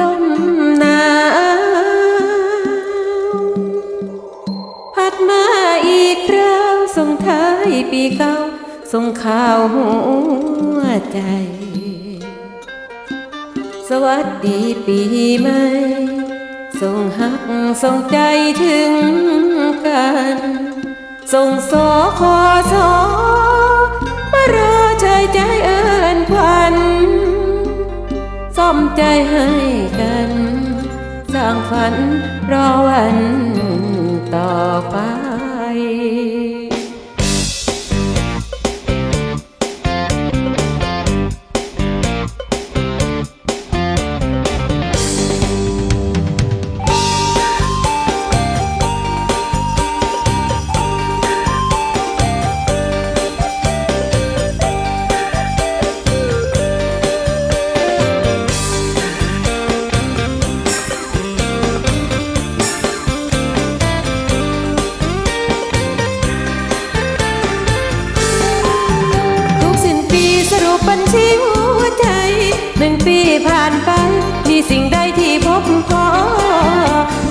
ลมหนาวพัดมาอีกคราวส่งท้ายปีเก่าส่งข่าวหัวใจ สวัสดีปีใหม่ส่งหักส่งใจถึงกัน ส่งสอขอสอ มใจให้กัน สร้างฝันรอวันต่อไป บัญชีหัวใจหนึ่งปีผ่านไป มีสิ่งใดที่พบพอ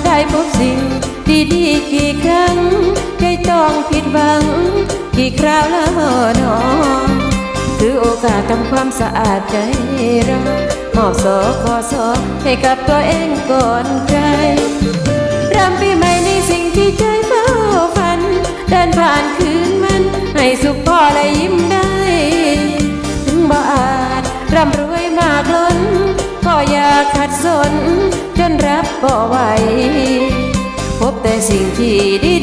ได้พบสิ่งดีๆกี่ครั้ง ได้ต้องผิดหวัง กี่คราวแล้วหนอถือโอกาสทำความสะอาดใจเรามอบสอขอสอให้กับตัวเองก่อนใครริ่มปีใหม่ในสิ่งที่ใจเฝ้าฝัน เดินผ่านคืนมัน ให้สุขพอและยิ้ม ขัดสนจนรับบ่ไหวพบแต่สิ่งที่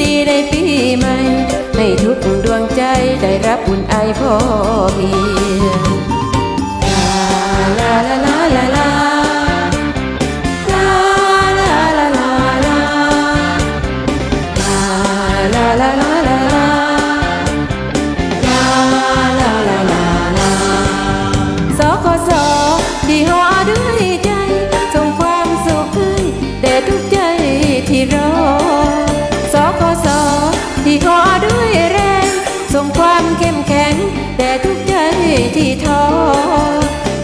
ดีๆในปีใหม่ ในทุกดวงใจได้รับอุ่นไอพอเพียงลาลาลาลาลา ที่ท้อ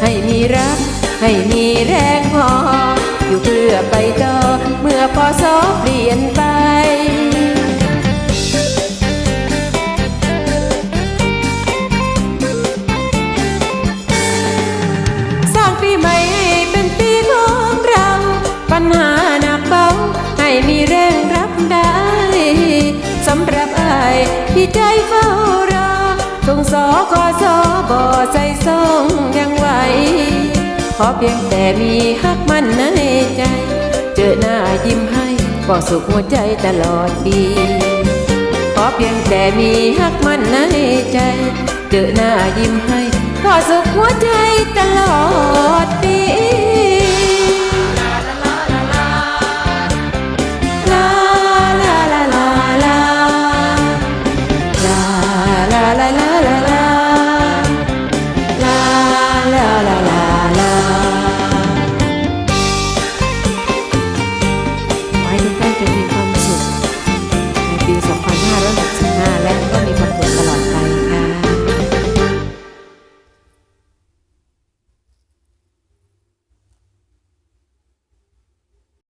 ให้มีรัก ให้มีแรงพอ อยู่เพื่อไปต่อ เมื่อพอสอเปลี่ยนไปสร้างปีใหม่ให้เป็นปีของเรา ปัญหาหนักเบา ให้มีแรงรับได้สำหรับอายที่ใจเฝ้า ส่งสอขอสอบ่ใจส่งยังไหวขอเพียงแต่มีฮักมันในใจ เจอหน้ายิ้มให้ก็สุขหัวใจตลอดปีขอเพียงแต่มีฮักมันในใจ เจอหน้ายิ้มให้ก็สุขหัวใจตลอดปี 啦啦啦。